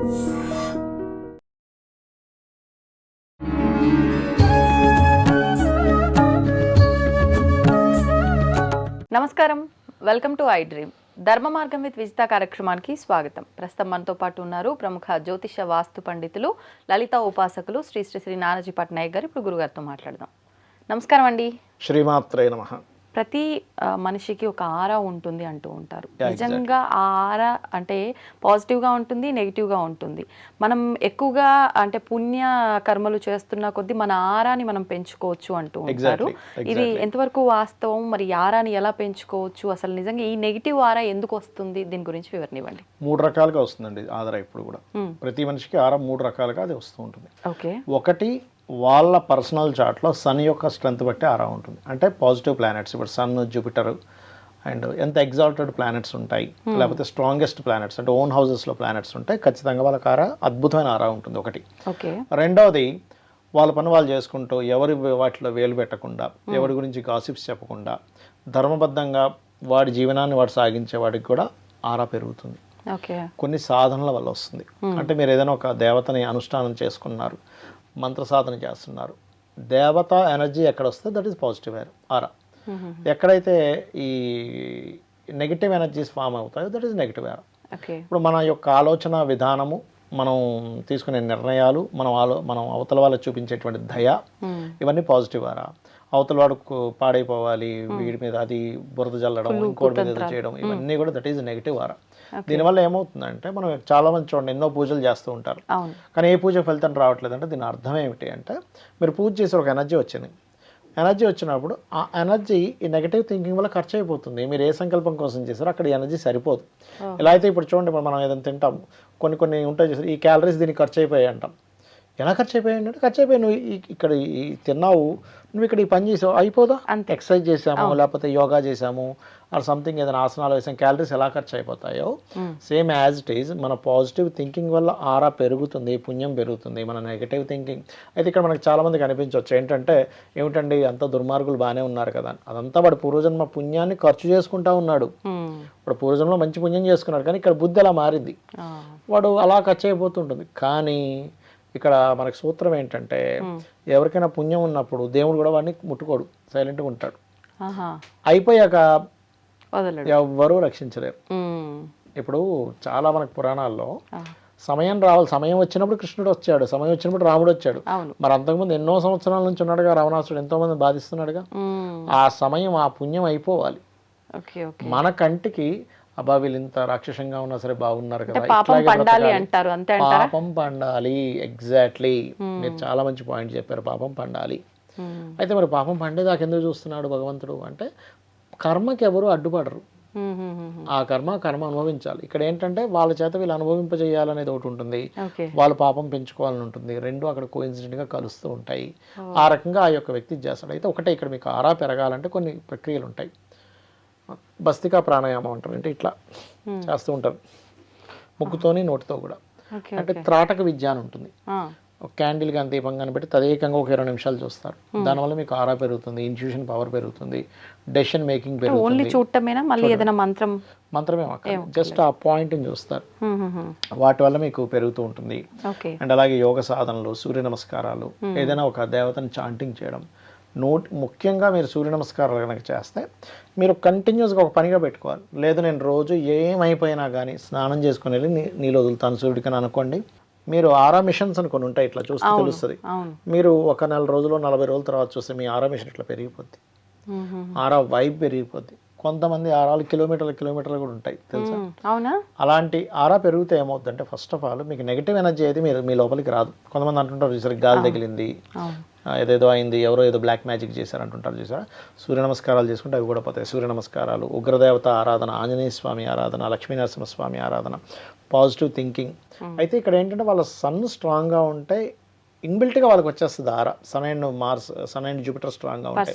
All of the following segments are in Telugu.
నమస్కారం. Welcome to iDream. Dharma Margam with Vijitha కార్యక్రమానికి స్వాగతం. ప్రస్తుతం మనతో పాటు ఉన్నారు ప్రముఖ జ్యోతిష వాస్తు పండితులు లలిత ఉపాసకులు శ్రీ శ్రీ శ్రీ నానాజీ పట్నాయక్ గారు. ఇప్పుడు గురుగారితో మాట్లాడదాం. నమస్కారం అండి. శ్రీమాత్రే నమ. ప్రతి మనిషికి ఒక ఆరా ఉంటుంది అంటూ ఉంటారు. నిజంగా ఆ ఆరా అంటే పాజిటివ్గా ఉంటుంది నెగిటివ్గా ఉంటుంది. మనం ఎక్కువగా అంటే పుణ్య కర్మలు చేస్తున్న కొద్దీ మన ఆరాని మనం పెంచుకోవచ్చు అంటూ ఉంటారు. ఇది. ఎంతవరకు వాస్తవం? మరి ఆరాని ఎలా పెంచుకోవచ్చు? అసలు నిజంగా ఈ నెగిటివ్ ఆరా ఎందుకు వస్తుంది? దీని గురించి వివరణ ఇవ్వండి మూడు రకాలుగా వస్తుందండి ఆధార ఇప్పుడు కూడా. ప్రతి మనిషికి ఆరం మూడు రకాలుగా అది వస్తూ ఉంటుంది. ఓకే. ఒకటి వాళ్ళ పర్సనల్ చార్ట్లో సన్ యొక్క స్ట్రెంత్ బట్టి ఆరా ఉంటుంది. అంటే పాజిటివ్ ప్లానెట్స్ ఇప్పుడు సన్ జూపిటర్ అండ్ ఎంత ఎగ్జాల్టెడ్ ప్లానెట్స్ ఉంటాయి లేకపోతే స్ట్రాంగెస్ట్ ప్లానెట్స్ అంటే ఓన్ హౌసెస్లో ప్లానెట్స్ ఉంటాయి ఖచ్చితంగా వాళ్ళకి ఆరా అద్భుతమైన ఆరా ఉంటుంది ఒకటి. రెండవది వాళ్ళ పని వాళ్ళు చేసుకుంటూ ఎవరి వాటిలో వేలు పెట్టకుండా ఎవరి గురించి గాసిప్స్ చెప్పకుండా ధర్మబద్ధంగా వాడి జీవనాన్ని వాడు సాగించే వాడికి కూడా ఆరా పెరుగుతుంది. ఓకే. కొన్ని సాధనల వల్ల వస్తుంది. అంటే మీరు ఏదైనా ఒక దేవతని అనుష్ఠానం చేసుకున్నారు మంత్ర సాధన చేస్తున్నారు. దేవత ఎనర్జీ ఎక్కడ వస్తే దట్ ఈస్ పాజిటివ్ ఆరా. ఎక్కడైతే ఈ నెగిటివ్ ఎనర్జీస్ ఫామ్ అవుతాయో that is negative aura okay. ఇప్పుడు మన యొక్క ఆలోచన విధానము మనం తీసుకునే నిర్ణయాలు మనం ఆలో మనం అవతల వాళ్ళకి చూపించేటువంటి దయ ఇవన్నీ పాజిటివ్ ఆరా. అవతల వాడుకు పాడైపోవాలి వీడి మీద అది బురద జల్లడం ఇంకోటి మీద ఏదో చేయడం ఇవన్నీ కూడా దట్ ఈజ్ నెగిటివ్ ఆరా దీనివల్ల ఏమవుతుందంటే మనం చాలా మంది చూడండి ఎన్నో పూజలు చేస్తూ ఉంటారు. కానీ ఏ పూజ ఫలితం రావట్లేదు అంటే దీని అర్థం ఏమిటి అంటే మీరు పూజ చేసి ఒక ఎనర్జీ వచ్చింది. ఎనర్జీ వచ్చినప్పుడు ఆ ఎనర్జీ ఈ నెగటివ్ థింకింగ్ వల్ల ఖర్చు అయిపోతుంది. మీరు ఏ సంకల్పం కోసం చేశారో అక్కడ ఎనర్జీ సరిపోదు. ఎలా అయితే ఇప్పుడు చూడండి మనం ఏదైనా తింటాం. కొన్ని కొన్ని ఉంటాయి చూసారు ఈ క్యాలరీస్ దీనికి ఖర్చు అయిపోయాయి అంటాం. ఎలా ఖర్చు అయిపోయాయి అంటే ఖర్చు అయిపోయి నువ్వు ఈ- ఇక్కడ ఈ తిన్నావు నువ్వు ఇక్కడ ఈ పని చేసావు అయిపోదా? అంతే. ఎక్సర్సైజ్ చేసాము లేకపోతే యోగా చేసాము ఆర్ సంథింగ్ ఏదైనా ఆసనాలు వేసాం క్యాలరీస్ ఎలా ఖర్చు అయిపోతాయో సేమ్ యాజ్ ఇట్ ఈజ్ మన పాజిటివ్ థింకింగ్ వల్ల ఆరా పెరుగుతుంది పుణ్యం పెరుగుతుంది మన నెగటివ్ థింకింగ్. అయితే ఇక్కడ మనకు చాలా మందికి అనిపించవచ్చు. ఏంటంటే ఏమిటండి అంత దుర్మార్గులు బాగానే ఉన్నారు కదా. అదంతా వాడు పూర్వజన్మ పుణ్యాన్ని ఖర్చు చేసుకుంటా ఉన్నాడు. ఇప్పుడు పూర్వజన్మలో మంచి పుణ్యం చేసుకున్నాడు కానీ ఇక్కడ బుద్ధి అలా మారింది. వాడు అలా ఖర్చు అయిపోతుంటుంది కానీ ఇక్కడ మనకి సూత్రం ఏంటంటే ఎవరికైనా పుణ్యం ఉన్నప్పుడు దేవుడు కూడా వాడిని ముట్టుకోడు సైలెంట్గా ఉంటాడు. అయిపోయాక ఎవ్వరూ రక్షించలేరు. ఇప్పుడు చాలా మనకు పురాణాల్లో సమయం రావాలి సమయం వచ్చినప్పుడు కృష్ణుడు వచ్చాడు సమయం వచ్చినప్పుడు రాముడు వచ్చాడు. మరి అంతకుముందు ఎన్నో సంవత్సరాల నుంచి ఉన్నాడుగా రావణాసుడు ఎంతో మంది బాధిస్తున్నాడుగా. ఆ సమయం ఆ పుణ్యం అయిపోవాలి. మన కంటికి అబ్బా వీళ్ళు ఇంత రాక్షసంగా ఉన్నా సరే బాగున్నారు కదా పాపం పండాలి. అంటారు అంతే పాపం పండాలి ఎగ్జాక్ట్లీ మీరు చాలా మంచి పాయింట్ చెప్పారు పాపం పండాలి. మ్మ్. అయితే మరి పాపం పండేదాకా ఎందుకు చూస్తున్నాడు భగవంతుడు? అంటే కర్మకి ఎవరు అడ్డుపడరు. మ్మ్. ఆ కర్మ కర్మ అనుభవించాలి. ఇక్కడ ఏంటంటే వాళ్ళ చేత వీళ్ళు అనుభవింపజేయాలనేది ఒకటి ఉంటుంది. వాళ్ళ పాపం పెంచుకోవాలని ఉంటుంది. రెండు అక్కడ కోఇన్సిడెంట్గా కలుస్తూ ఉంటాయి. ఆ రకంగా ఆ యొక్క వ్యక్తి చేస్తాడు. అయితే ఒకటే ఇక్కడ మీకు ఆరా పెరగాలంటే కొన్ని ప్రక్రియలు ఉంటాయి. బస్తికా ప్రాణాయామం అంటారు. అంటే ఇట్లా చేస్తూ ఉంటారు. ముక్కుతోని నోటితో కూడా. అంటే త్రాటక విద్య అని ఉంటుంది ఒక క్యాండిల్ కానీ దీపం కానీ పెట్టి తదేకంగా ఒక ఇరవై నిమిషాలు చూస్తారు. దానివల్ల మీకు ఆరా పెరుగుతుంది ఇన్ఫ్యూషన్ పవర్ పెరుగుతుంది డెసిషన్ మేకింగ్ ఓన్లీ పెరుగుతుంది. చూడటమేనా? మళ్ళీ ఏదైనా మంత్రం? మంత్రమే జస్ట్ ఆ పాయింట్ని చూస్తారు. వాటి వల్ల మీకు పెరుగుతూ ఉంటుంది. అండ్ అలాగే యోగ సాధనలు సూర్య నమస్కారాలు ఏదైనా ఒక దేవతని చాంటింగ్ చేయడం నోట్ ముఖ్యంగా మీరు సూర్య నమస్కారాలు కనుక చేస్తే మీరు కంటిన్యూస్గా ఒక పనిగా పెట్టుకోవాలి. లేదు నేను రోజు ఏమైపోయినా కానీ స్నానం చేసుకుని వెళ్ళి నీళ్ళు వదులుతాను సూర్యుడికని అనుకోండి. మీరు ఆరా మిషన్స్ అని కొన్ని ఉంటాయి ఇట్లా చూస్తే తెలుస్తుంది. మీరు ఒక నెల రోజులు నలభై రోజుల తర్వాత చూస్తే మీ ఆరా మిషన్ ఇట్లా పెరిగిపోద్ది. ఆరా వైబ్ పెరిగిపోద్ది. కొంతమంది ఆరాలు కిలోమీటర్ల కిలోమీటర్లు కూడా ఉంటాయి తెలుసా. అవునా? అలాంటి ఆరా పెరిగితే ఏమవుతుందంటే ఫస్ట్ ఆఫ్ ఆల్ మీకు నెగిటివ్ ఎనర్జీ అయితే మీరు మీ లోపలికి రాదు. కొంతమంది అంటుంటారు చూసారు గాలి తగిలింది ఏదేదో అయింది ఎవరో ఏదో బ్లాక్ మ్యాజిక్ చేశారు అంటుంటారు చూసారా? సూర్య నమస్కారాలు చేసుకుంటే అవి కూడా పోతాయి. సూర్య నమస్కారాలు ఉగ్రదేవత ఆరాధన ఆంజనేయ స్వామి ఆరాధన లక్ష్మీనరసింహ స్వామి ఆరాధన పాజిటివ్ థింకింగ్ అయితే ఇక్కడ ఏంటంటే వాళ్ళ సన్ స్ట్రాంగ్గా ఉంటే ఇన్బిల్ట్గా వాళ్ళకి వచ్చేస్తుంది aura. Sun and Mars sun and Jupiter స్ట్రాంగ్గా ఉంటాయి.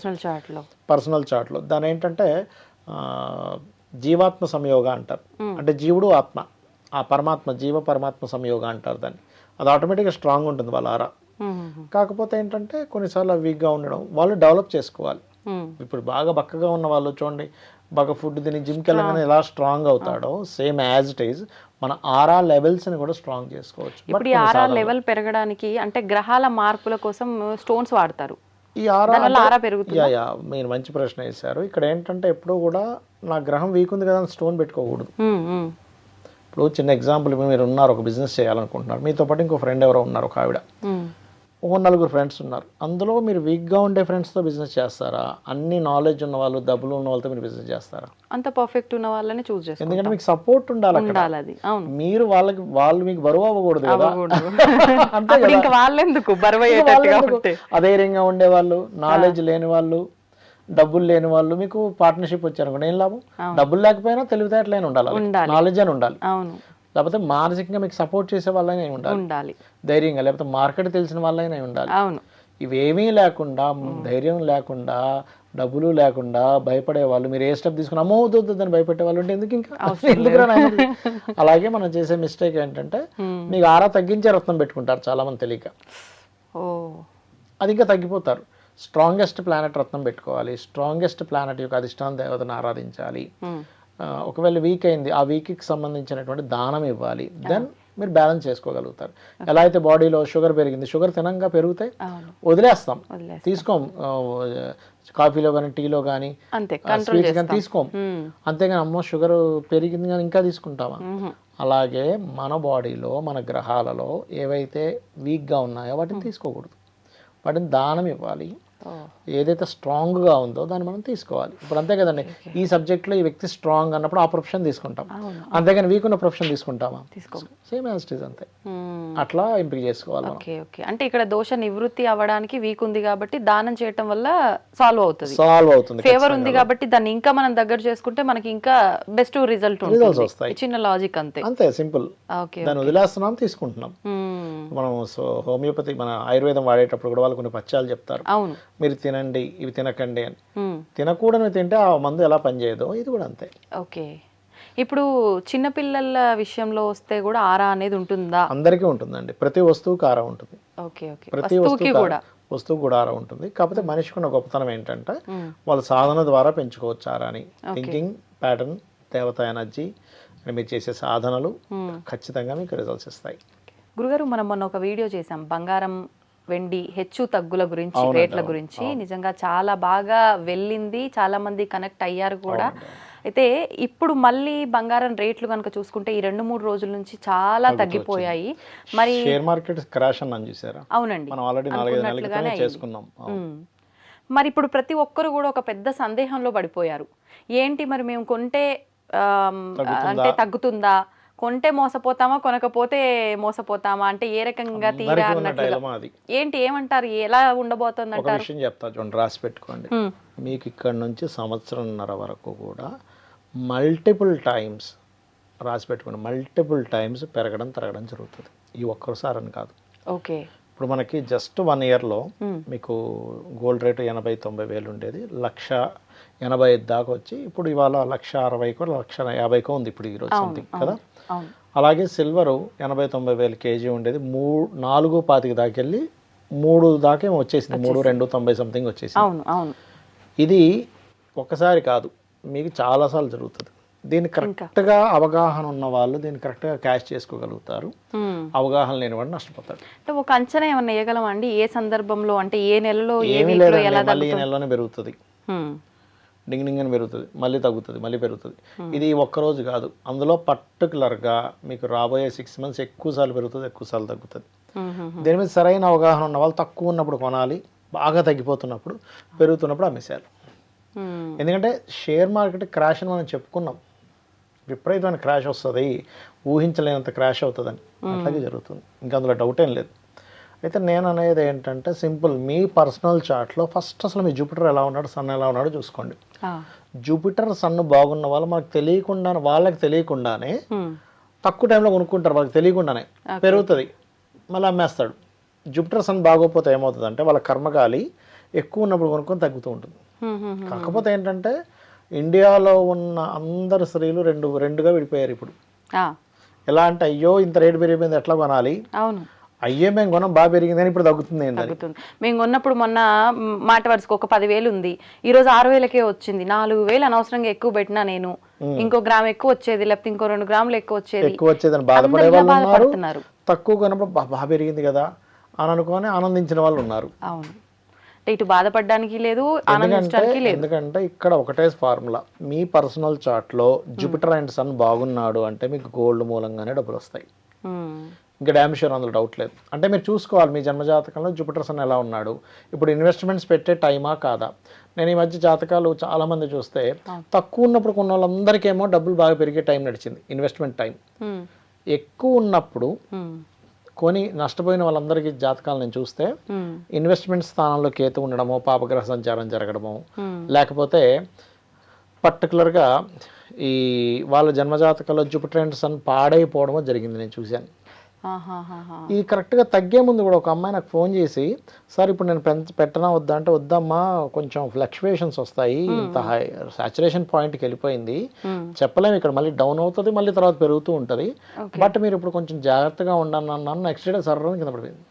పర్సనల్ చార్ట్లో దాని ఏంటంటే జీవాత్మ సంయోగ అంటారు. అంటే జీవుడు ఆత్మ. ఆ పరమాత్మ జీవ పరమాత్మ సంయోగ అంటారు దాన్ని. అది ఆటోమేటిక్గా స్ట్రాంగ్ ఉంటుంది వాళ్ళ ఆరా. కాకపోతే ఏంటంటే కొన్నిసార్లు వీక్గా ఉండడం వాళ్ళు డెవలప్ చేసుకోవాలి. ఇప్పుడు బాగా బక్కగా ఉన్న వాళ్ళు చూడండి బాగా ఫుడ్ తిని జిమ్కి వెళ్ళగానే ఎలా స్ట్రాంగ్ అవుతాడో సేమ్ యాజ్ ఇట్ ఈజ్ మన ఆరా లెవెల్స్ని కూడా స్ట్రాంగ్ చేసుకోవచ్చు. ఇప్పుడు ఈ ఆరా లెవెల్ పెరగడానికి అంటే గ్రహాల మార్పుల కోసం స్టోన్స్ వాడతారు. ఈ ఆరా పెరుగుతుంది? యా మీరు మంచి ప్రశ్న వేశారు. ఇక్కడ ఏంటంటే ఎప్పుడూ కూడా నా గ్రహం వీక్ ఉంది కదా స్టోన్ పెట్టుకోకూడదు. ఇప్పుడు చిన్న ఎగ్జాంపుల్ మీరు ఉన్నారు ఒక బిజినెస్ చేయాలనుకుంటున్నారు. మీతో పాటు ఇంకో ఫ్రెండ్ ఎవరో ఉన్నారు ఒక ఆవిడ. ఒక నలుగురు ఫ్రెండ్స్ ఉన్నారు. అందులో మీరు వీక్గా ఉండే ఫ్రెండ్స్తో బిజినెస్ చేస్తారా? అన్ని నాలెడ్జ్ ఉన్న వాళ్ళు డబ్బులు ఉన్న వాళ్ళతో మీరు బిజినెస్ చేస్తారా? అంత పర్ఫెక్ట్ ఉన్న వాళ్ళని చూస్ చేసుకోవాలి ఎందుకంటే మీకు సపోర్ట్ ఉండాలి ఉండాలి అవును. మీరు వాళ్ళకి వాళ్ళు మీకు బరువు అవ్వకూడదు కదా. ఇంకా వాళ్ళెందుకు? బరువు అధైర్యంగా ఉండేవాళ్ళు నాలెడ్జ్ లేని వాళ్ళు డబ్బులు లేని వాళ్ళు మీకు పార్ట్నర్షిప్ వచ్చారనుకోండి ఏం లాభం? డబ్బులు లేకపోయినా తెలివితేటలైన ఉండాలి ఉండాలి. నాలెడ్జ్ అని ఉండాలి. అవును. లేకపోతే మానసికంగా మీకు సపోర్ట్ చేసే వాళ్ళైనా ఉండాలి. ఉండాలి. ధైర్యంగా లేకపోతే మార్కెట్ తెలిసిన వాళ్ళైనా ఉండాలి. అవును. ఇవేమీ లేకుండా ధైర్యం లేకుండా డబ్బులు లేకుండా భయపడే వాళ్ళు మీరు ఏ స్టెప్ తీసుకుని అమ్మో అని భయపెట్టే వాళ్ళు ఉంటే ఎందుకు ఇంకా? ఎందుకురా? అలాగే మనం చేసే మిస్టేక్ ఏంటంటే మీకు ఆరా తగ్గించే రత్నం పెట్టుకుంటారు చాలా మంది తెలియక అది ఇంకా తగ్గిపోతారు. స్ట్రాంగెస్ట్ ప్లానెట్ రత్నం పెట్టుకోవాలి. స్ట్రాంగెస్ట్ ప్లానెట్ యొక్క అధిష్టాన దేవతను ఆరాధించాలి. ఒకవేళ వీక్ అయింది ఆ వీక్కి సంబంధించినటువంటి దానం ఇవ్వాలి. దెన్ మీరు బ్యాలెన్స్ చేసుకోగలుగుతారు. ఎలా అయితే బాడీలో షుగర్ పెరిగింది షుగర్ తినంగా పెరిగితే వదిలేస్తాం. తీసుకోం. కాఫీలో కానీ టీలో కానీ స్వీట్స్ కానీ తీసుకోం. ఉమ్, అంతేగాని అమ్మో షుగర్ పెరిగింది కానీ ఇంకా తీసుకుంటామా? అలాగే మన బాడీలో మన గ్రహాలలో ఏవైతే వీక్గా ఉన్నాయో వాటిని తీసుకోకూడదు. వాటిని దానం ఇవ్వాలి. ఏదైతే స్ట్రాంగ్గా ఉందో దాన్ని మనం తీసుకోవాలి. ఇప్పుడు అంతే కదండి ఈ సబ్జెక్ట్లో ఈ వ్యక్తి స్ట్రాంగ్ అన్నప్పుడు ఆ ప్రొఫెషన్ తీసుకుంటాం. అంతేగాని వీక్ ఉన్న ప్రొఫెషన్ తీసుకుంటామా? తీసుకో సేమ్ యాజ్ ఇట్ ఈస్ అంతే. అట్లా ఎంపిక చేసుకోవాలి మనం. Okay okay. అంటే ఇక్కడ దోష నివృత్తి అవ్వడానికి వీక్ ఉంది కాబట్టి దానం చేయటం వల్ల సాల్వ్ అవుతుంది. సాల్వ్ అవుతుంది ఫేవర్ ఉంది కాబట్టి దాన్ని ఇంకా మనం దగ్గర చేసుకుంటే మనకి ఇంకా బెస్ట్ రిజల్ట్ ఉంటుంది. వస్తాయి. చిన్న లాజిక్ అంతే. అంతే సింపుల్. ఓకే దాన్ని వదిలేస్తున్నాం తీసుకుంటున్నాం. మనం సో హోమియోపతి మన ఆయుర్వేదం వాడేటప్పుడు కూడా వాళ్ళు కొన్ని పచ్చాలు చెప్తారు. అవును. మీరు తినండి ఇవి తినకండి అని. తినకూడని తింటే ఆ మందు ఎలా పనిచేయదో ఇది కూడా అంతే. ఓకే. ఇప్పుడు చిన్నపిల్లల విషయంలో వస్తే కూడా ఆరా అనేది ఉంటుందా? అందరికీ ఉంటుందండి. ప్రతి వస్తువుకి ఆర ఉంటుంది. Okay okay. ప్రతి వస్తువుకి వస్తువు కూడా. వస్తువు కూడా ఆర ఉంటుంది. కాకపోతే మనిషికి ఉన్న గొప్పతనం ఏంటంటే వాళ్ళ సాధన ద్వారా పెంచుకోవచ్చు ఆరాని థింకింగ్ ప్యాటర్న్ దేవత ఎనర్జీ అని మీరు చేసే సాధనలు. ఖచ్చితంగా మీకు రిజల్ట్స్ ఇస్తాయి. గురుగారు మనం మొన్న ఒక వీడియో చేసాం బంగారం వెండి హెచ్చు తగ్గుల గురించి రేట్ల గురించి నిజంగా చాలా బాగా వెళ్ళింది. చాలా మంది కనెక్ట్ అయ్యారు కూడా. అయితే ఇప్పుడు మళ్ళీ బంగారం రేట్లు కనుక చూసుకుంటే ఈ రెండు మూడు రోజుల నుంచి చాలా తగ్గిపోయాయి. మరి షేర్ మార్కెట్ క్రాష్ అన్నాను చూసారా అవునండి. మనం ఆల్రెడీ నాలుగైదు. చేసుకున్నాం. మరి ఇప్పుడు ప్రతి ఒక్కరు కూడా ఒక పెద్ద సందేహంలో పడిపోయారు. ఏంటి మరి మేము కొంటే అంటే తగ్గుతుందా? కొంటే మోసపోతామా కొనకపోతే మోసపోతామా అంటే ఏ రకంగా తీరా అన్నట్లుగా ఏంటి ఏమంటారు? ఎలా ఉండబోతుంది అంటారు విషయం చెప్తా చూడండి రాసి పెట్టుకోండి. మీకు ఇక్కడ నుంచి సంవత్సరంన్నర వరకు కూడా మల్టిపుల్ టైమ్స్ రాసి పెట్టుకోండి. మల్టిపుల్ టైమ్స్ పెరగడం తరగడం జరుగుతుంది. ఈ ఒక్కసారి అని కాదు. ఓకే. ఇప్పుడు మనకి జస్ట్ వన్ ఇయర్లో మీకు గోల్డ్ రేటు ఎనభై తొంభై వేలు ఉండేది. లక్ష ఎనభై ఐదు దాకా వచ్చి ఇప్పుడు ఇవాళ లక్ష అరవైకో లక్ష యాభైకో ఉంది ఇప్పుడు ఈరోజు సంథింగ్ కదా? అలాగే సిల్వరు ఎనభై తొంభై వేలు కేజీ ఉండేది. మూడు నాలుగు పాతిక దాకా వెళ్ళి మూడు దాకా ఏమో వచ్చేసింది. మూడు రెండు తొంభై సంథింగ్ వచ్చేసింది. ఇది ఒక్కసారి కాదు మీకు చాలాసార్లు జరుగుతుంది. దీన్ని కరెక్ట్గా అవగాహన ఉన్న వాళ్ళు దీన్ని కరెక్ట్గా క్యాష్ చేసుకోగలుగుతారు. అవగాహన లేని వాడు నష్టపోతాడు. అంటే ఒక అంచనా ఏమన్నా వేయగలమా అండి ఏ సందర్భంలో అంటే ఏ నెలలో ఏ ఏమీ వీక్లో లేదండి. ఎలా మళ్ళీ ఈ తగ్గుతుంది? నెలలోనే పెరుగుతుంది. డింగ్ డింగ్ అని పెరుగుతుంది. మళ్ళీ తగ్గుతుంది. మళ్ళీ పెరుగుతుంది. ఇది ఒక్కరోజు కాదు. అందులో పర్టికులర్గా మీకు రాబోయే సిక్స్ మంత్స్ ఎక్కువసార్లు పెరుగుతుంది ఎక్కువసార్లు తగ్గుతుంది. ఉమ్, ఉమ్, దీని మీద సరైన అవగాహన ఉన్న వాళ్ళు తక్కువ ఉన్నప్పుడు కొనాలి. బాగా తగ్గిపోతున్నప్పుడు పెరుగుతున్నప్పుడు ఉమ్. ఎందుకంటే షేర్ మార్కెట్ క్రాష్ అని మనం చెప్పుకున్నాం. విపరీతమైన క్రాష్ వస్తుంది. ఊహించలేనంత క్రాష్ అవుతుందని. అట్లాగే జరుగుతుంది. ఇంకా అందులో డౌట్ ఏం లేదు. అయితే నేను అనేది ఏంటంటే సింపుల్ మీ పర్సనల్ చార్ట్లో ఫస్ట్ అసలు మీ జూపిటర్ ఎలా ఉన్నాడు సన్ ఎలా ఉన్నాడో చూసుకోండి. జూపిటర్ సన్ బాగున్న వాళ్ళు మనకు తెలియకుండా వాళ్ళకి తెలియకుండానే తక్కువ టైంలో కొనుక్కుంటారు వాళ్ళకి తెలియకుండానే. పెరుగుతుంది. మళ్ళీ అమ్మేస్తాడు. జూపిటర్ సన్ బాగోకపోతే ఏమవుతుంది అంటే వాళ్ళ కర్మగాలి ఎక్కువ ఉన్నప్పుడు కొనుక్కొని తగ్గుతూ ఉంటుంది. కాకపోతే ఏంటంటే ఇండియాలో ఉన్న అందరు స్త్రీలు రెండు రెండుగా విడిపోయారు ఇప్పుడు. ఎలా అంటే అయ్యో ఇంత రేటు పెరిగిపోయింది ఎట్లా కొనాలి? అవును. అయ్యే మేము కొనం బాగా పెరిగింది అని ఇప్పుడు తగ్గుతుంది తగ్గుతుంది. మేము కొన్నప్పుడు మొన్న మాట వరుసకు ఒక పదివేలు ఉంది. ఈ రోజు ఆరు వేలకే వచ్చింది. నాలుగు వేలు అనవసరంగా ఎక్కువ పెట్టినా నేను. ఇంకో గ్రామ్ ఎక్కువ వచ్చేది లేకపోతే ఇంకో రెండు గ్రాములు ఎక్కువ వచ్చేది. ఎక్కువ వచ్చేదని బాధపడే వాళ్ళు తక్కువ కొన్నప్పుడు బా బాగా పెరిగింది కదా అని అనుకొని ఆనందించిన వాళ్ళు ఉన్నారు. అవును. ఇటు బాధపడడానికి లేదు ఎందుకంటే ఆనందించడానికి లేదు. ఎందుకంటే ఇక్కడ ఒకటే ఫార్ములా. మీ పర్సనల్ చార్ట్లో జూపిటర్ అండ్ సన్ బాగున్నాడు అంటే మీకు గోల్డ్ మూలంగానే డబ్బులు వస్తాయి. ఉమ్, ఇంకా డ్యామ్ షూర్ అందులో డౌట్ లేదు. అంటే మీరు చూసుకోవాలి మీ జన్మజాతకంలో జూపిటర్ సన్ ఎలా ఉన్నాడు. ఇప్పుడు ఇన్వెస్ట్మెంట్స్ పెట్టే టైమా కాదా? నేను ఈ మధ్య జాతకాలు చాలా మంది చూస్తే తక్కువ ఉన్నప్పుడు కొన్న వాళ్ళందరికేమో డబ్బులు బాగా పెరిగే టైం నడిచింది ఇన్వెస్ట్మెంట్ టైం ఉమ్, ఎక్కువ ఉన్నప్పుడు కొని నష్టపోయిన వాళ్ళందరికీ జాతకాలు నేను చూస్తే ఇన్వెస్ట్మెంట్ స్థానంలో కేతు ఉండడమో పాపగ్రహ సంచారం జరగడమో లేకపోతే పర్టికులర్గా ఈ వాళ్ళ జన్మజాతకంలో జూపిటర్ అండ్ సన్ పాడైపోవడమో జరిగింది నేను చూశాను. ఈ కరెక్ట్గా తగ్గే ముందు కూడా ఒక అమ్మాయి నాకు ఫోన్ చేసి సార్ ఇప్పుడు నేను పెట్టనా వద్దా? అంటే వద్దమ్మా కొంచెం ఫ్లక్చువేషన్స్ వస్తాయి. ఇంత హై సాచురేషన్ పాయింట్కి వెళ్ళిపోయింది. చెప్పలేము ఇక్కడ. మళ్ళీ డౌన్ అవుతుంది మళ్ళీ తర్వాత పెరుగుతూ ఉంటుంది. బట్ మీరు ఇప్పుడు కొంచెం జాగ్రత్తగా ఉండండి అన్నాను నెక్స్ట్ డే సర్రం కింద పడిపోయింది.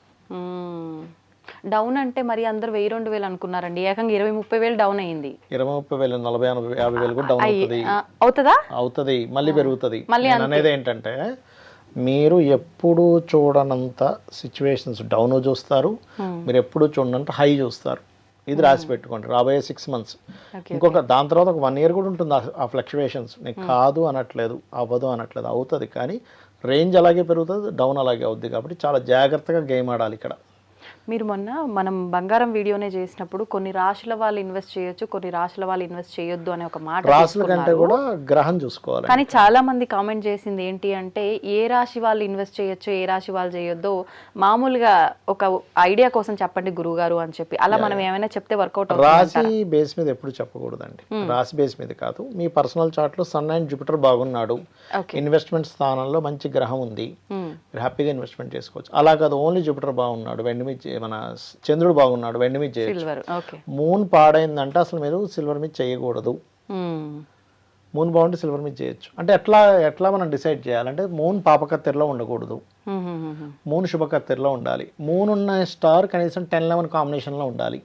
డౌన్ అంటే మరి అందరు వెయ్యి రెండు వేలు అనుకున్నారండి. ఏకంగా ఇరవై ముప్పై వేలు డౌన్ అయింది. ఇరవై ముప్పై వేలు నలభై యాభై వేలు కూడా డౌన్ అవుతుంది. అవుతుందా? అవుతుంది. మళ్ళీ పెరుగుతుంది. మళ్ళీ అనేది ఏంటంటే మీరు ఎప్పుడు చూడనంత సిచ్యువేషన్స్ డౌన్ చూస్తారు. మీరు ఎప్పుడు చూడనంత హై చూస్తారు. ఇది రాసి పెట్టుకోండి. రాబోయే సిక్స్ మంత్స్ ఇంకొక దాని తర్వాత ఒక వన్ ఇయర్ కూడా ఉంటుంది ఆ- ఆ ఫ్లక్చువేషన్స్ నేను కాదు అనట్లేదు అవ్వదు అనట్లేదు అవుతుంది. కానీ రేంజ్ అలాగే పెరుగుతుంది డౌన్ అలాగే అవుద్ది. కాబట్టి చాలా జాగ్రత్తగా గేమ్ ఆడాలి ఇక్కడ. మీరు మొన్న మనం బంగారం వీడియోనే చేసినప్పుడు కొన్ని రాశుల వాళ్ళు ఇన్వెస్ట్ చేయొచ్చు కొన్ని రాశుల వాళ్ళు ఇన్వెస్ట్ చేయొద్దు అనే ఒక మాట కంటే. కూడా గ్రహం చూసుకోవాలి. కానీ చాలా మంది కామెంట్ చేసింది ఏంటి అంటే ఏ రాశి వాళ్ళు ఇన్వెస్ట్ చేయొచ్చు ఏ రాశి వాళ్ళు చేయొద్దో మామూలుగా ఒక ఐడియా కోసం చెప్పండి గురుగారు అని చెప్పి. అలా మనం ఏమైనా చెప్తే వర్కౌట్ రాశి బేస్ మీద ఎప్పుడు చెప్పకూడదండి. రాశి బేస్ మీద కాదు. మీ పర్సనల్ చార్ట్లో సన్ అండ్ జూపిటర్ బాగున్నాడు. ఇన్వెస్ట్మెంట్ స్థానంలో మంచి గ్రహం ఉంది. హ్యాపీగా ఇన్వెస్ట్మెంట్ చేసుకోవచ్చు. అలా కాదు ఓన్లీ జూపిటర్ బాగున్నాడు. వెండి మన చంద్రుడు బాగున్నాడు వెండి మీద చేయొచ్చు. మూన్ పాడైందంటే అసలు మీరు సిల్వర్ మీద చేయకూడదు. మూన్ బాగుంటే సిల్వర్ మీద చేయొచ్చు. అంటే ఎట్లా ఎట్లా మనం డిసైడ్ చేయాలంటే మూన్ పాపకత్తెరలో ఉండకూడదు. మూన్ శుభకత్తెరలో ఉండాలి. మూన్ ఉన్న స్టార్ కనీసం టెన్ లెవెన్ కాంబినేషన్లో ఉండాలి.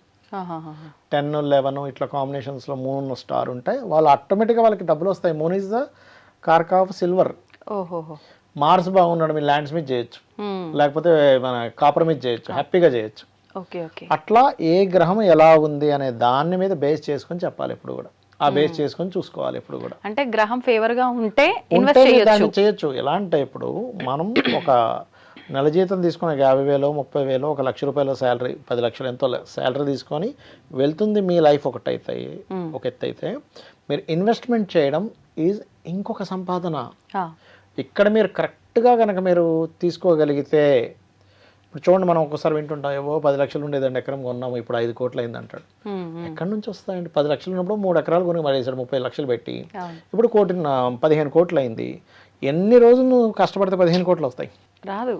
టెన్ లెవెన్ ఇట్లా కాంబినేషన్స్లో మూన్ ఉన్న స్టార్ ఉంటే వాళ్ళు ఆటోమేటిక్గా వాళ్ళకి డబ్బులు వస్తాయి. Moon is the cork of silver. ఓహోహో. మార్స్ బాగున్నాడు మీరు ల్యాండ్స్ మీద చేయొచ్చు. లేకపోతే మన కాపర్ మీద చేయొచ్చు. హ్యాపీగా చేయొచ్చు. అట్లా ఏ గ్రహం ఎలా ఉంది అనే దాని మీద బేస్ చేసుకొని చెప్పాలి ఎప్పుడు కూడా. ఆ బేస్ చేసుకొని చూసుకోవాలి ఎప్పుడు కూడా. అంటే గ్రహం ఫేవర్గా ఉంటే దాన్ని చేయొచ్చు. ఎలా అంటే ఇప్పుడు మనం ఒక నెల జీతం తీసుకుని యాభై వేలు ముప్పై వేలు ఒక లక్ష రూపాయల శాలరీ పది లక్షలు ఎంతో శాలరీ తీసుకొని వెళ్తుంది మీ లైఫ్ ఒకటి అయితే ఒక ఎత్తు అయితే మీరు ఇన్వెస్ట్మెంట్ చేయడం ఈజ్ ఇంకొక సంపాదన. ఇక్కడ మీరు కరెక్ట్గా కనుక మీరు తీసుకోగలిగితే ఇప్పుడు చూడండి మనం ఒక్కసారి వింటుంటాం ఏవో పది లక్షలు ఉండేదండి ఎకరం కొన్నాము ఇప్పుడు ఐదు కోట్లు అయింది అంటాడు. ఎక్కడి నుంచి వస్తాయండి? పది లక్షలు ఉన్నప్పుడు మూడు ఎకరాలు కొని మరేసాడు ముప్పై లక్షలు పెట్టి. ఇప్పుడు కోటి పదిహేను కోట్లు అయింది. ఎన్ని రోజులు నువ్వు కష్టపడితే పదిహేను కోట్లు వస్తాయి? రాదు.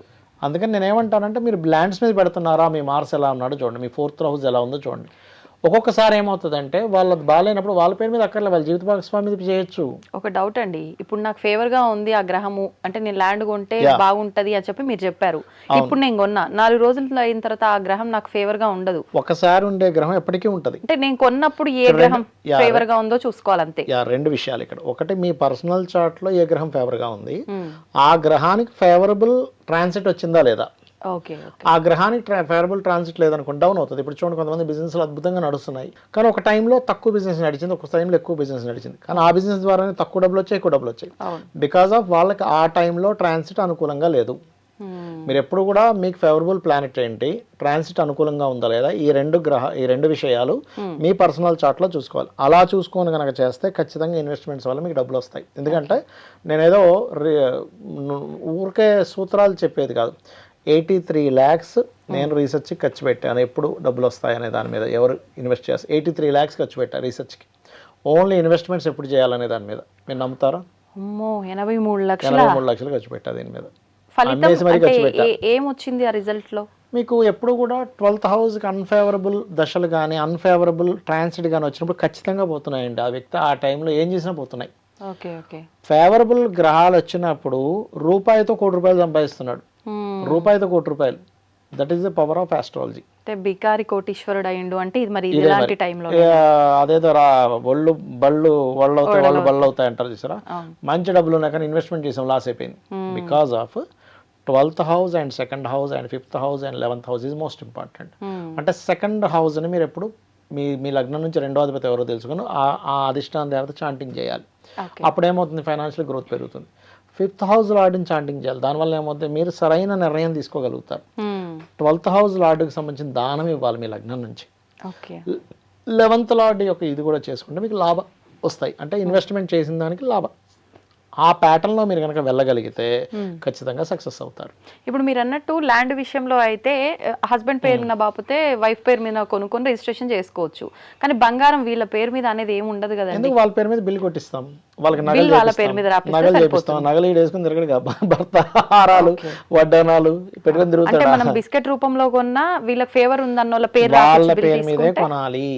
అందుకని నేను ఏమంటానంటే మీరు ల్యాండ్స్ మీద పెడుతున్నారా? మీ మార్స్ ఎలా ఉన్నాడో చూడండి మీ ఫోర్త్ హౌస్ ఎలా ఉందో చూడండి. ఒక్కొక్కసారి ఏమవుతుందంటే వాళ్ళది బాగాలేనప్పుడు వాళ్ళ పేరు మీద అక్కర్లే వాళ్ళ జీవిత భాగస్వామి మీద చేయొచ్చు. ఒక డౌట్ అండి. ఇప్పుడు నాకు ఫేవర్గా ఉంది ఆ గ్రహము. అంటే నేను ల్యాండ్ కొంటే. బాగుంటది అని చెప్పి మీరు చెప్పారు. ఇప్పుడు నేను కొన్నా. నాలుగు రోజులు అయిన తర్వాత ఆ గ్రహం నాకు ఫేవర్గా ఉండదు. ఒకసారి ఉండే గ్రహం ఎప్పటికీ ఉంటుంది. అంటే నేను కొన్నప్పుడు ఏ గ్రహం. ఫేవర్గా ఉందో చూసుకోవాలంతే. రెండు విషయాలు ఇక్కడ. ఒకటి మీ పర్సనల్ చార్ట్లో ఏ గ్రహం ఫేవర్గా ఉంది. ఉమ్, ఆ గ్రహానికి ఫేవరబుల్ ట్రాన్సిట్ వచ్చిందా లేదా? ఆ గ్రహానికి ఫేవరబుల్ ట్రాన్సిట్ లేదనుకోండి డౌన్ అవుతుంది. ఇప్పుడు చూడండి కొంతమంది బిజినెస్లు అద్భుతంగా నడుస్తున్నాయి. కానీ ఒక టైంలో తక్కువ బిజినెస్ నడిచింది ఒక టైంలో ఎక్కువ బిజినెస్ నడిచింది. కానీ ఆ బిజినెస్ ద్వారానే తక్కువ డబ్బులు వచ్చాయి ఎక్కువ డబ్బులు వచ్చాయి. బికాస్ ఆఫ్ వాళ్ళకి ఆ టైంలో ట్రాన్సిట్ అనుకూలంగా లేదు. మీరు ఎప్పుడు కూడా మీకు ఫేవరబుల్ ప్లానెట్ ఏంటి? ట్రాన్సిట్ అనుకూలంగా ఉందా లేదా? ఈ రెండు గ్రహ ఈ రెండు విషయాలు మీ పర్సనల్ చార్ట్లో చూసుకోవాలి. అలా చూసుకొని కనుక చేస్తే ఖచ్చితంగా ఇన్వెస్ట్మెంట్స్ వల్ల మీకు డబ్బులు వస్తాయి. ఎందుకంటే నేనేదో ఊరికే సూత్రాలు చెప్పేది కాదు. ఎయిటీ త్రీ ల్యాక్స్ నేను రీసెర్చ్కి ఖర్చు పెట్టాను. ఎప్పుడు డబ్బులు వస్తాయనే దాని మీద ఎవరు ఇన్వెస్ట్ చేస్తారు? ఎయిటీ త్రీ ల్యాక్స్ ఖర్చు పెట్టారు రీసెర్చ్కి ఓన్లీ ఇన్వెస్ట్మెంట్స్ ఎప్పుడు చేయాలనే దాని మీద. మీరు నమ్ముతారా? అమ్మో ఎనభై మూడు లక్షల? ఎనభై మూడు లక్షలు ఖర్చు పెట్టా దీని మీద. ఏమొచ్చింది ఆ రిజల్ట్లో? మీకు ఎప్పుడు కూడా ట్వెల్త్ హౌస్కి అన్ఫేవరబుల్ దశలు కానీ అన్ఫేవరబుల్ ట్రాన్సిట్ కానీ వచ్చినప్పుడు ఖచ్చితంగా పోతున్నాయండి. ఆ వ్యక్తి ఆ టైంలో ఏం చేసినా పోతున్నాయి. Okay okay. ఫేవరబుల్ గ్రహాలు వచ్చినప్పుడు రూపాయితో కోటి రూపాయలు సంపాదిస్తున్నాడు. రూపాయితో కోటి రూపాయలు. That is the power of astrology అంటే బికారి కోటీశ్వరుడు అయిండు అంటే ఇది మరి ఇది ఎలాంటి టైంలో అదేదో రా ఒళ్ళు బళ్ళు వాళ్ళు అవుతాయి వాళ్ళు బళ్ళు అవుతాయి అంటారు చూసారా. మంచి డబ్బులు ఉన్నాయి కానీ ఇన్వెస్ట్మెంట్ చేసాం లాస్ అయిపోయింది. Because of twelfth house and second house and fifth house and eleventh house is most important అంటే సెకండ్ హౌస్ని మీరు ఎప్పుడు మీ మీ లగ్నం నుంచి రెండో అధిపతి ఎవరో తెలుసుకుని ఆ- అధిష్టాన దేవత చాంటింగ్ చేయాలి. ఓకే అప్పుడు ఏమవుతుంది ఫైనాన్షియల్ గ్రోత్ పెరుగుతుంది. ఫిఫ్త్ హౌస్ లార్డ్ని చాంటింగ్ చేయాలి. దానివల్ల ఏమవుతుంది? మీరు సరైన నిర్ణయం తీసుకోగలుగుతారు. ట్వెల్త్ హౌస్ లార్డ్కి సంబంధించిన దానం ఇవ్వాలి మీ లగ్నం నుంచి. ఓకే. లెవెంత్ లార్డ్ యొక్క ఇది కూడా చేసుకుంటే మీకు లాభం వస్తాయి. అంటే ఇన్వెస్ట్మెంట్ చేసిన దానికి లాభం. ఆ ప్యాటర్న్లో మీరు కనుక వెళ్ళగలిగితే ఖచ్చితంగా సక్సెస్ అవుతారు. ఇప్పుడు మీరు అన్నట్టు ల్యాండ్ విషయంలో అయితే హస్బెండ్ పేరు మీద బాపితే వైఫ్ పేరు మీద కొనుక్కొని రిజిస్ట్రేషన్ చేసుకోవచ్చు. కానీ బంగారం వీళ్ళ పేరు మీద అనేది ఏమి ఉండదు కదండి. ఎందుకు వాళ్ళ పేరు మీద బిల్ కొట్టిస్తాం? వాళ్ళకి నగలు వాళ్ళ. పేరు మీద నగలు. చేపిస్తాం. నగలు వేసుకుని తిరగడు కదా. భర్త హారాలు వడ్డానాలు పెట్టుకొని తిరుగుతాడు? మనం బిస్కెట్ రూపంలో కొన్నా వీళ్ళకి ఫేవర్ ఉందన్న వాళ్ళ పేరు వాళ్ళ పేరు మీదే కొనాలి.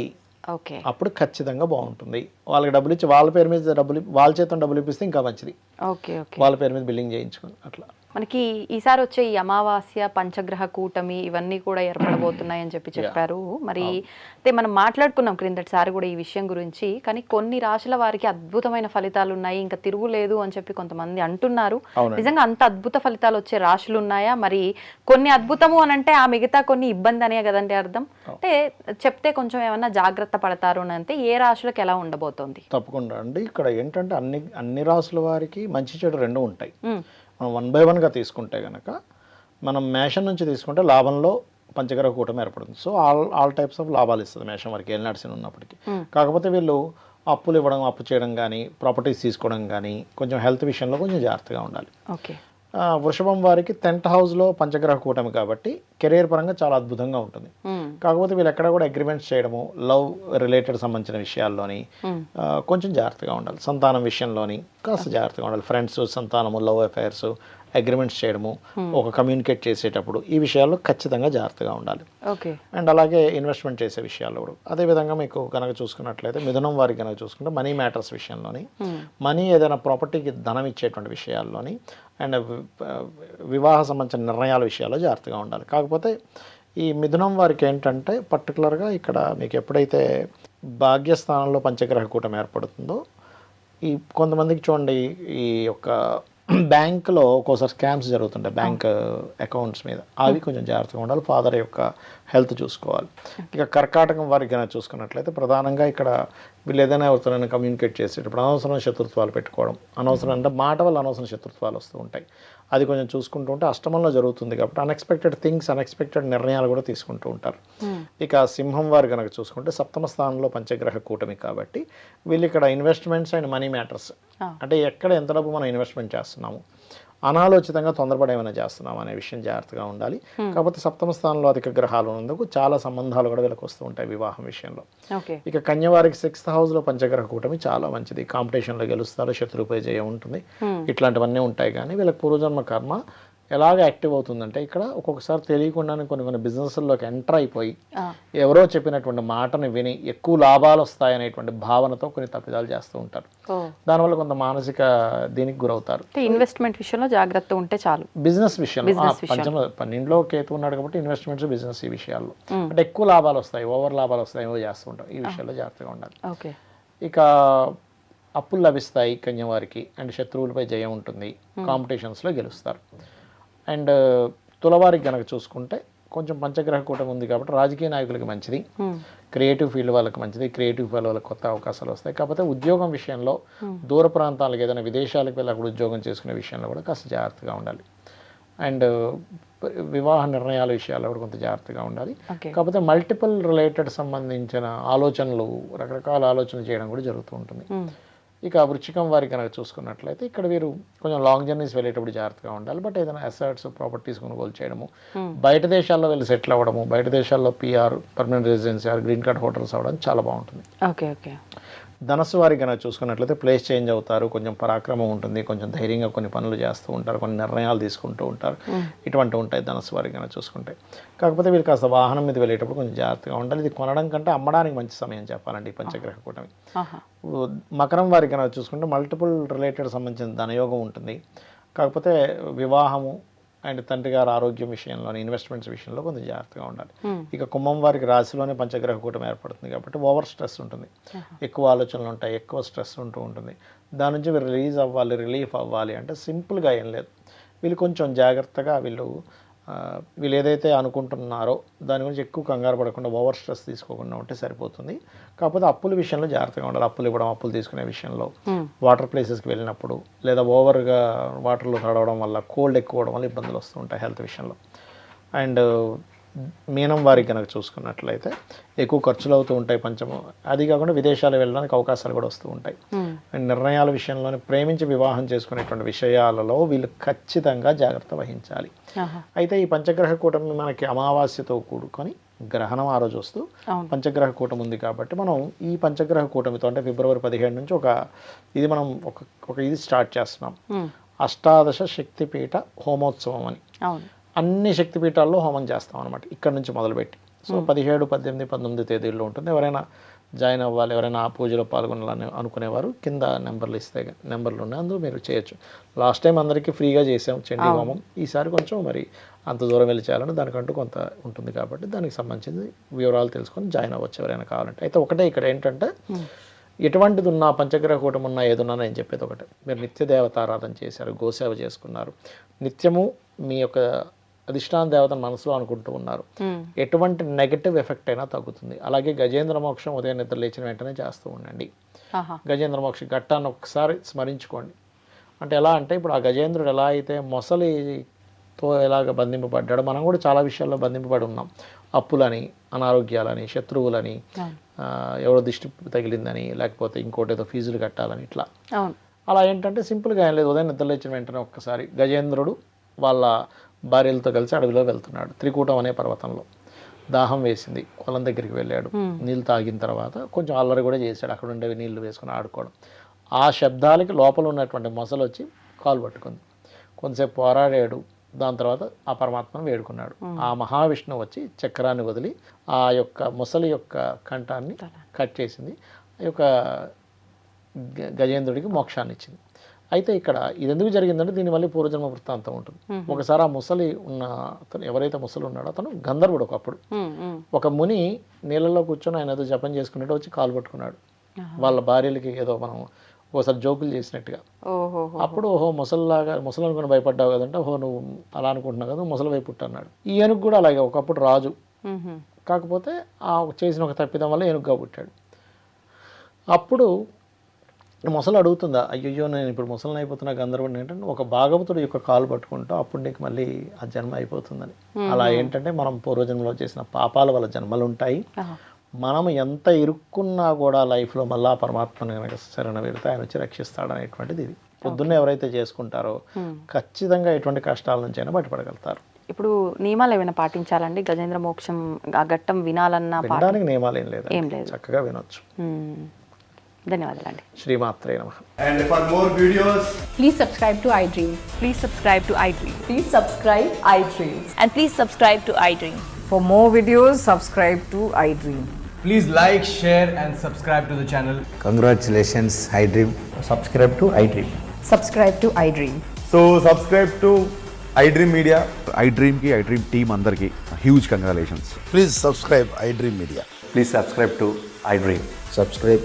ఓకే. అప్పుడు ఖచ్చితంగా బాగుంటుంది. వాళ్ళకి డబ్బులు ఇచ్చి వాళ్ళ పేరు మీద డబ్బులు వాళ్ళ చేత డబ్బులు ఇప్పిస్తే ఇంకా మంచిది. Okay okay. వాళ్ళ పేరు మీద బిల్లింగ్ చేయించుకొని అట్లా. మనకి ఈసారి వచ్చే ఈ అమావాస్య పంచగ్రహ కూటమి ఇవన్నీ కూడా ఏర్పడబోతున్నాయి అని చెప్పి చెప్పారు. మరి అయితే మనం మాట్లాడుకున్నాం క్రిందటిసారి కూడా ఈ విషయం గురించి. కానీ కొన్ని రాశుల వారికి అద్భుతమైన ఫలితాలు ఉన్నాయి. ఇంకా తిరుగులేదు అని చెప్పి కొంతమంది అంటున్నారు. నిజంగా అంత అద్భుత ఫలితాలు వచ్చే రాశులు ఉన్నాయా? మరి కొన్ని అద్భుతము అని అంటే ఆ మిగతా కొన్ని ఇబ్బంది అనే కదండి అర్థం. అంటే చెప్తే కొంచెం ఏమన్నా జాగ్రత్త పడతారు అని అంటే ఏ రాశులకు ఎలా ఉండబోతోంది? తప్పకుండా అండి. ఇక్కడ ఏంటంటే అన్ని అన్ని రాసుల వారికి మంచి చెడు రెండు ఉంటాయి. మనం వన్ బై వన్గా తీసుకుంటే కనుక మనం మేషం నుంచి తీసుకుంటే లాభంలో పంచగ్రహ కూటమి ఏర్పడుతుంది. So all all types of లాభాలు ఇస్తుంది మేషం వరకు ఏలినాడ్సిన ఉన్నప్పటికీ. Hmm. కాకపోతే వీళ్ళు అప్పులు ఇవ్వడం అప్పు చేయడం కానీ ప్రాపర్టీస్ తీసుకోవడం కానీ కొంచెం హెల్త్ విషయంలో కొంచెం జాగ్రత్తగా ఉండాలి. ఓకే వృషభం వారికి టెన్త్ హౌస్లో పంచగ్రహ కూటమి కాబట్టి కెరీర్ పరంగా చాలా అద్భుతంగా ఉంటుంది. కాకపోతే వీళ్ళు ఎక్కడ కూడా అగ్రిమెంట్స్ చేయడము లవ్ రిలేటెడ్ సంబంధించిన విషయాల్లోని కొంచెం జాగ్రత్తగా ఉండాలి. సంతానం విషయంలోని కాస్త జాగ్రత్తగా ఉండాలి. ఫ్రెండ్స్ సంతానము లవ్ అఫైర్స్ అగ్రిమెంట్స్ చేయడము ఒక కమ్యూనికేట్ చేసేటప్పుడు ఈ విషయాల్లో ఖచ్చితంగా జాగ్రత్తగా ఉండాలి. ఓకే అండ్ అలాగే ఇన్వెస్ట్మెంట్ చేసే విషయాల్లో కూడా. అదేవిధంగా మీకు కనుక చూసుకున్నట్లయితే మిథునం వారికి కనుక చూసుకుంటే మనీ మ్యాటర్స్ విషయంలోని ఉమ్, మనీ ఏదైనా ప్రాపర్టీకి ధనం ఇచ్చేటువంటి విషయాల్లోని అండ్ వివాహ సంబంధించిన నిర్ణయాల విషయాల్లో జాగ్రత్తగా ఉండాలి. కాకపోతే ఈ మిథునం వారికి ఏంటంటే పర్టికులర్గా ఇక్కడ మీకు ఎప్పుడైతే భాగ్యస్థానంలో పంచగ్రహ కూటమి ఏర్పడుతుందో ఈ కొంతమందికి చూడండి ఈ యొక్క బ్యాంక్లో ఒక్కోసారి స్కామ్స్ జరుగుతుంటాయి బ్యాంక్ అకౌంట్స్ మీద. అవి కొంచెం జాగ్రత్తగా ఉండాలి ఫాదర్ యొక్క హెల్త్ చూసుకోవాలి. ఇక కర్కాటకం వారికి కనుక చూసుకున్నట్లయితే ప్రధానంగా ఇక్కడ వీళ్ళు ఏదైనా ఎవరితోనైనా కమ్యూనికేట్ చేసేటప్పుడు అనవసరమైన శత్రుత్వాలు పెట్టుకోవడం అనవసరం అంటే మాట వల్ల అనవసరం శత్రుత్వాలు వస్తూ ఉంటాయి. అది కొంచెం చూసుకుంటూ ఉంటే అష్టమంలో జరుగుతుంది కాబట్టి అన్ఎక్స్పెక్టెడ్ థింగ్స్ అన్ఎక్స్పెక్టెడ్ నిర్ణయాలు కూడా తీసుకుంటూ ఉంటారు. ఉమ్, ఇక సింహం వారు కనుక చూసుకుంటే సప్తమ స్థానంలో పంచగ్రహ కూటమి కాబట్టి వీళ్ళు ఇక్కడ ఇన్వెస్ట్మెంట్స్ అండ్ మనీ మ్యాటర్స్. అంటే ఎక్కడ ఎంత డబ్బు మనం ఇన్వెస్ట్మెంట్ చేస్తున్నాము? అనాలోచితంగా తొందరపడి ఏమైనా చేస్తున్నాం అనే విషయం జాగ్రత్తగా ఉండాలి. కాకపోతే సప్తమ స్థానంలో అధిక గ్రహాలు ఉన్నందుకు చాలా సంబంధాలు కూడా వీళ్ళకి వస్తూ ఉంటాయి వివాహం విషయంలో. ఇక కన్యవారికి సిక్స్త్ హౌస్లో పంచగ్రహ కూటమి చాలా మంచిది. కాంపిటీషన్లో గెలుస్తారు శత్రుపై జయం ఉంటుంది. Hmm. ఇట్లాంటివన్నీ ఉంటాయి కానీ వీళ్ళకి పూర్వజన్మ కర్మ ఎలాగ యాక్టివ్ అవుతుందంటే ఇక్కడ ఒక్కొక్కసారి తెలియకుండానే కొన్ని కొన్ని బిజినెస్ల్లోకి ఎంటర్ అయిపోయి ఎవరో చెప్పినటువంటి మాటని విని ఎక్కువ లాభాలు వస్తాయనేటువంటి భావనతో కొన్ని తప్పిదాలు చేస్తూ ఉంటారు. దానివల్ల కొంత మానసిక దీనికి గురవుతారు. ఇన్వెస్ట్మెంట్ విషయంలో జాగ్రత్త ఉంటే చాలు. బిజినెస్ విషయంలో పన్నెండులో కేతు ఉన్నాడు కాబట్టి ఇన్వెస్ట్మెంట్స్ బిజినెస్ ఈ విషయాల్లో. అంటే ఎక్కువ లాభాలు వస్తాయి ఓవర్ లాభాలు వస్తాయి ఏమో చేస్తూ ఉంటాం ఈ విషయాల్లో జాగ్రత్తగా ఉండాలి. ఓకే. ఇక అప్పులు లభిస్తాయి కన్యవారికి అండ్ శత్రువులపై జయం ఉంటుంది. కాంపిటీషన్స్లో గెలుస్తారు. అండ్ తులవారికి కనుక చూసుకుంటే కొంచెం పంచగ్రహ కూటమి ఉంది కాబట్టి రాజకీయ నాయకులకి మంచిది. క్రియేటివ్ ఫీల్డ్ వాళ్ళకి మంచిది. క్రియేటివ్ ఫీల్డ్ వాళ్ళకి కొత్త అవకాశాలు వస్తాయి. కాకపోతే ఉద్యోగం విషయంలో దూర ప్రాంతాలకు ఏదైనా విదేశాలకు వెళ్ళి అక్కడ ఉద్యోగం చేసుకునే విషయంలో కూడా కాస్త జాగ్రత్తగా ఉండాలి. అండ్ వివాహ నిర్ణయాల విషయాల్లో కూడా కొంత జాగ్రత్తగా ఉండాలి. కాకపోతే మల్టిపుల్ రిలేటెడ్ సంబంధించిన ఆలోచనలు రకరకాల ఆలోచనలు చేయడం కూడా జరుగుతూ ఉంటుంది. ఇక వృచ్చికం వారికి కనుక చూసుకున్నట్లయితే ఇక్కడ వీరు కొంచెం లాంగ్ జర్నీస్ వెళ్ళేటప్పుడు జాగ్రత్తగా ఉండాలి. బట్ ఏదైనా అసెట్స్ ప్రాపర్టీస్ కొనుగోలు చేయడము Hmm. బయట దేశాల్లో వెళ్ళి సెటిల్ అవ్వడము బయట దేశాల్లో PR permanent residency or green card holders అవ్వడం చాలా బాగుంటుంది. ఓకే ఓకే ధనస్సు వారికి కనుక చూసుకున్నట్లయితే ప్లేస్ చేంజ్ అవుతారు కొంచెం పరాక్రమం ఉంటుంది కొంచెం ధైర్యంగా కొన్ని పనులు చేస్తూ ఉంటారు కొన్ని నిర్ణయాలు తీసుకుంటూ ఉంటారు. ఇటువంటి ఉంటాయి ధనస్సు వారికి కనుక చూసుకుంటే. కాకపోతే వీళ్ళు కాస్త వాహనం మీద వెళ్ళేటప్పుడు కొంచెం జాగ్రత్తగా ఉండాలి. ఇది కొనడం కంటే అమ్మడానికి మంచి సమయం చెప్పాలండి ఈ పంచగ్రహ కూటమి. మకరం వారికి కనుక చూసుకుంటే మల్టిపుల్ రిలేటెడ్ సంబంధించిన ధనయోగం ఉంటుంది. కాకపోతే వివాహము అండ్ తండ్రి గారి ఆరోగ్యం విషయంలోని ఇన్వెస్ట్మెంట్స్ విషయంలో కొంచెం జాగ్రత్తగా ఉండాలి. ఇక కుంభం వారికి రాశిలోనే పంచగ్రహ కూటమి ఏర్పడుతుంది కాబట్టి ఓవర్ స్ట్రెస్ ఉంటుంది. ఎక్కువ ఆలోచనలు ఉంటాయి ఎక్కువ స్ట్రెస్ ఉంటూ ఉంటుంది. దాని నుంచి రిలీజ్ అవ్వాలి రిలీఫ్ అవ్వాలి అంటే సింపుల్గా ఏం లేదు. వీళ్ళు కొంచెం జాగ్రత్తగా వీళ్ళు వీళ్ళు ఏదైతే అనుకుంటున్నారో దాని గురించి ఎక్కువ కంగారు పడకుండా ఓవర్ స్ట్రెస్ తీసుకోకుండా ఉంటే సరిపోతుంది. కాకపోతే అప్పుల విషయంలో జాగ్రత్తగా ఉండాలి. అప్పులు ఇవ్వడం అప్పులు తీసుకునే విషయంలో. వాటర్ ప్లేసెస్కి వెళ్ళినప్పుడు లేదా ఓవర్గా వాటర్లో తడవడం వల్ల కోల్డ్ ఎక్కువ వల్ల ఇబ్బందులు వస్తూ ఉంటాయి హెల్త్ విషయంలో. అండ్ మీనం వారికి కనుక చూసుకున్నట్లయితే ఎక్కువ ఖర్చులు అవుతూ ఉంటాయి పంచము. అది కాకుండా విదేశాలు వెళ్ళడానికి అవకాశాలు కూడా వస్తూ ఉంటాయి. నిర్ణయాల విషయంలోనే ప్రేమించి వివాహం చేసుకునేటువంటి విషయాలలో వీళ్ళు ఖచ్చితంగా జాగ్రత్త వహించాలి. అయితే ఈ పంచగ్రహ కూటమి మనకి అమావాస్యతో కూడుకొని గ్రహణం ఆ రోజు వస్తూ. పంచగ్రహ కూటమి ఉంది కాబట్టి మనం ఈ పంచగ్రహ కూటమితో అంటే ఫిబ్రవరి పదిహేడు నుంచి ఒక ఇది మనం ఒక ఒక ఇది స్టార్ట్ చేస్తున్నాం. అష్టాదశ శక్తిపీఠ హోమోత్సవం అని. అన్ని శక్తిపీఠాల్లో హోమం చేస్తాం అనమాట ఇక్కడ నుంచి మొదలుపెట్టి. సో పదిహేడు పద్దెనిమిది పంతొమ్మిది తేదీల్లో ఉంటుంది. ఎవరైనా జాయిన్ అవ్వాలి ఎవరైనా ఆ పూజలో పాల్గొనాలని అనుకునేవారు కింద నెంబర్లు ఇస్తే నెంబర్లు ఉన్నాయి. అందులో మీరు చేయొచ్చు. లాస్ట్ టైం అందరికీ ఫ్రీగా చేసాం చండీ హోమం. ఈసారి కొంచెం మరి అంత దూరం వెళ్ళి చేయాలని దానికంటూ కొంత ఉంటుంది కాబట్టి దానికి సంబంధించి వివరాలు తెలుసుకొని జాయిన్ అవ్వచ్చు ఎవరైనా కావాలంటే. అయితే ఒకటే ఇక్కడ ఏంటంటే ఎటువంటిది ఉన్నా పంచగ్రహ కూటమి ఉన్నా ఏదున్నా నేను చెప్పేది ఒకటే. మీరు నిత్య దేవతారాధన చేశారు గోసేవ చేసుకున్నారు. నిత్యము మీ యొక్క అధిష్టాన దేవతను మనసులో అనుకుంటూ ఉన్నారు. ఎటువంటి నెగటివ్ ఎఫెక్ట్ అయినా తగ్గుతుంది. అలాగే గజేంద్ర మోక్షం ఉదయం నిద్ర లేచిన వెంటనే చేస్తూ ఉండండి. గజేంద్ర మోక్ష ఘట్టాన్ని ఒకసారి స్మరించుకోండి. అంటే ఎలా అంటే ఇప్పుడు ఆ గజేంద్రుడు ఎలా అయితే మొసలితో ఎలాగ బంధింపబడ్డాడో మనం కూడా చాలా విషయాల్లో బంధింపబడి ఉన్నాం. అప్పులని అనారోగ్యాలని శత్రువులని ఎవరో దిష్టి తగిలిందని లేకపోతే ఇంకోటి ఏదో ఫీజులు కట్టాలని ఇట్లా. అలా ఏంటంటే సింపుల్గా ఏం లేదు. ఉదయం నిద్ర లేచిన వెంటనే ఒక్కసారి గజేంద్రుడు వాళ్ళ భార్యలతో కలిసి అడవిలో వెళ్తున్నాడు. త్రికూటం అనే పర్వతంలో. దాహం వేసింది. పొలం దగ్గరికి వెళ్ళాడు. నీళ్ళు తాగిన తర్వాత కొంచెం అల్లరి కూడా చేశాడు. అక్కడ ఉండేవి నీళ్ళు వేసుకొని ఆడుకోవడం. ఆ శబ్దాలకి లోపల ఉన్నటువంటి మొసలు వచ్చి కాలు పట్టుకుంది. కొంతసేపు పోరాడాడు. దాని తర్వాత ఆ పరమాత్మను వేడుకున్నాడు. ఆ మహావిష్ణువు వచ్చి చక్రాన్ని వదిలి ఆ యొక్క మొసలి యొక్క కంఠాన్ని కట్ చేసింది. ఆ యొక్క గజేంద్రుడికి మోక్షాన్ని ఇచ్చింది అయితే ఇక్కడ ఇది ఎందుకు జరిగిందంటే దీని మళ్ళీ పూర్వజన్మ వృత్తాంతం ఉంటుంది. ఒకసారి ఆ ముసలి ఉన్న అతను ఎవరైతే ముసలి ఉన్నాడో అతను గంధర్వుడు ఒకప్పుడు. ఒక ముని నీళ్ళలో కూర్చొని ఆయన ఏదో జపం చేసుకున్నట్టు వచ్చి కాలు పట్టుకున్నాడు. వాళ్ళ భార్యలకి ఏదో మనం ఒకసారి జోకులు చేసినట్టుగా. అప్పుడు ఓహో ముసలిలాగా ముసలి అనుకుని భయపడ్డావు కదంటే ఓహో నువ్వు అలా అనుకుంటున్నావు కదా ముసలి వైపు పుట్టు అన్నాడు ఈ ఏనుగు కూడా అలాగే ఒకప్పుడు రాజు. కాకపోతే ఆ చేసిన ఒక తప్పిదం వల్ల ఏనుగుగా పుట్టాడు. అప్పుడు ముసలు అడుగుతుందా అయ్యయ్యో నేను ఇప్పుడు ముసలిని అయిపోతున్నా గందరగోళం. ఏంటంటే ఒక భాగవతుడు యొక్క కాలు పట్టుకుంటూ అప్పుడు నీకు మళ్ళీ ఆ జన్మ అయిపోతుందని. అలా ఏంటంటే మనం పూర్వజన్మలో చేసిన పాపాల వల్ల జన్మలు ఉంటాయి. మనం ఎంత ఇరుక్కున్నా కూడా లైఫ్లో మళ్ళీ పరమాత్మని కనుక శరణ వెళితే ఆయన వచ్చి రక్షిస్తాడు అనేటువంటిది ఇది. పొద్దున్నే ఎవరైతే చేసుకుంటారో ఖచ్చితంగా ఎటువంటి కష్టాల నుంచి అయినా బయటపడగలుగుతారు. ఇప్పుడు నియమాలు ఏమైనా పాటించాలండి? గజేంద్ర మోక్షం ఆ ఘట్టం వినాలన్నా వినడానికి నియమాలు ఏం లేదు. చక్కగా వినొచ్చు. ధన్యవాదాలండి శ్రీమాత్రే నమ And for more videos, Please subscribe to iDream. Please subscribe to iDream. Please subscribe iDream. And please subscribe to iDream. For more videos, subscribe to iDream. please like, share, and subscribe to the channel. Congratulations, iDream. Subscribe to iDream. Subscribe to iDream. So, subscribe to iDream Media. I డ్రీమ్కి I dream team అందరికీ huge congratulations Please subscribe iDream Media. Please subscribe to iDream. Subscribe